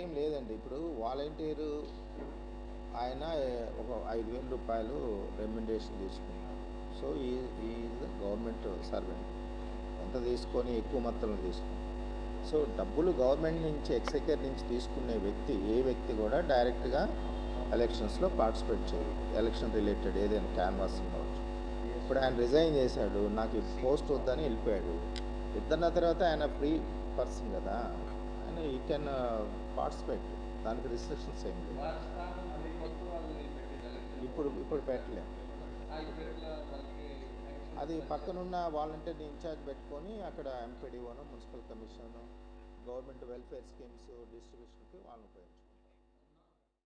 ఏం లేదండి. ఇప్పుడు వాలంటీరు ఆయన ఒక ఐదు వేల రూపాయలు రెమ్యునరేషన్ తీసుకున్నాడు సో ఈ ఈజ్ గవర్నమెంట్ సర్వెంట్ ఎంత తీసుకొని ఎక్కువ మొత్తంలో తీసుకున్నాడు సో డబ్బులు గవర్నమెంట్ నుంచి ఎక్సైకర్ నుంచి తీసుకునే వ్యక్తి ఏ వ్యక్తి కూడా డైరెక్ట్గా ఎలక్షన్స్లో పార్టిసిపేట్ చేయదు ఎలక్షన్ రిలేటెడ్ ఏదైనా క్యాన్వాస్ ఉండవచ్చు. ఇప్పుడు ఆయన రిజైన్ చేశాడు నాకు పోస్ట్ వద్దని వెళ్ళిపోయాడు. ఇద్దరిన తర్వాత ఆయన ఫ్రీ పర్సన్ కదా. కెన్ పార్టిసిపేట్ uh, దానికి రిస్ట్రిక్షన్స్ ఏం లేవు ఇప్పుడు ఇప్పుడు పెట్టలేము అది పక్కనున్న వాలంటీర్ని ఇన్ఛార్జ్ పెట్టుకొని అక్కడ ఎంపీడీఓను municipal commission government welfare schemes డిస్ట్రిబ్యూషన్కి వాళ్ళని ఉపయోగించుకోవాలి